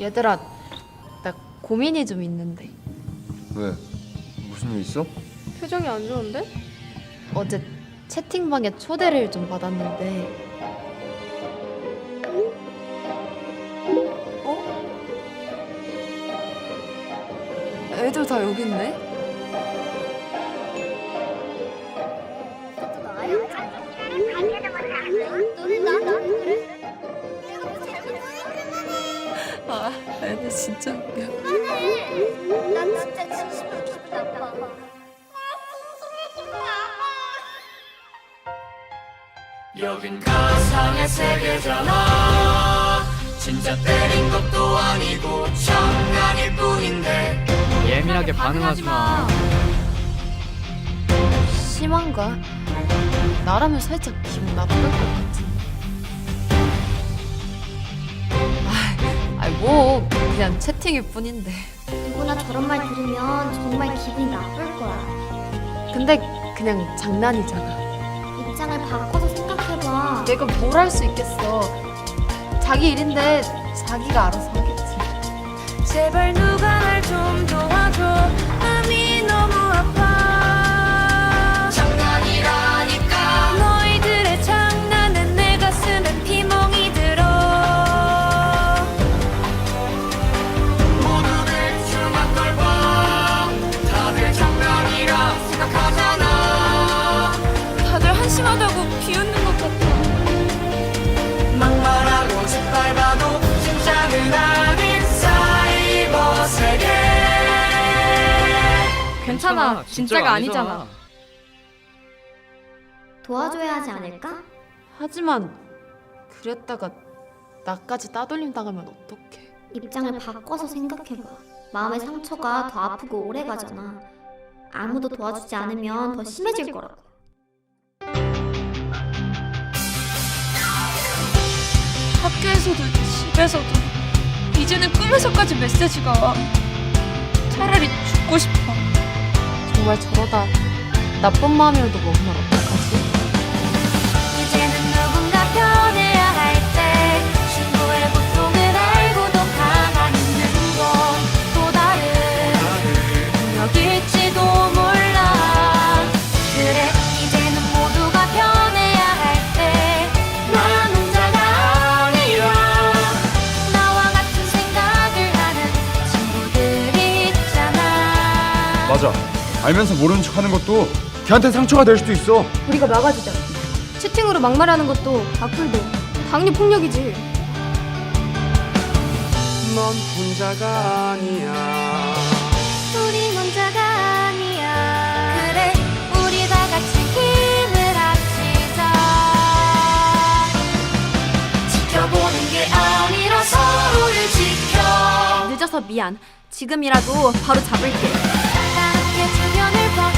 얘들아, 나 고민이 좀 있는데. 왜? 무슨 일 있어? 표정이 안 좋은데? 어제 채팅방에 초대를 좀 받았는데. 어? 애들 다 여기 있네? 진짜 웃겨. 난 진짜 진심으로 기분 나빠. 여긴 가상의 세계잖아 진짜 때린 것도 아니고 장난일 뿐인데 예민하게 반응하지 마. 심한가? 나라면 살짝 기분 나쁠 것 같은데. 아, 아이 뭐 그냥 채팅일 뿐인데. 누구나 저런 말 들으면 정말 기분이 나쁠 거야. 근데 그냥 장난이잖아. 입장을 바꿔서 생각해봐. 내가 뭘 할 수 있겠어. 자기 일인데 자기가 알아서 하겠지. 제발 누 괜찮아. 진짜가 아니잖아. 도와줘야 하지 않을까? 하지만 그랬다가 나까지 따돌림 당하면 어떡해. 입장을 바꿔서 생각해봐. 마음의 상처가 더 아프고 오래 가잖아. 아무도 도와주지 않으면 더 심해질 거라고. 학교에서도 집에서도 이제는 꿈에서까지 메시지가 와 차라리 죽고 싶어 정말 저러다 나쁜 마음이라도 먹으면 어떡하지? 이제는 누군가 변해야 할때 친구의 고통을 알고도 가만히 있는 건또 다른 능력일지도 몰라 그래 이제는 모두가 변해야 할때난 혼자가 아니야 나와 같은 생각을 하는 친구들이 있잖아 맞아. 알면서 모르는 척하는 것도 걔한테 상처가 될 수도 있어. 우리가 막아주자. 채팅으로 막말하는 것도 악플도 당연히 폭력이지. 넌 혼자가 아니야 우리 혼자가 아니야 그래 우리 다 같이 힘을 합치자 지켜보는 게 아니라 서로를 지켜 늦어서 미안. 지금이라도 바로 잡을게. 주변을 봐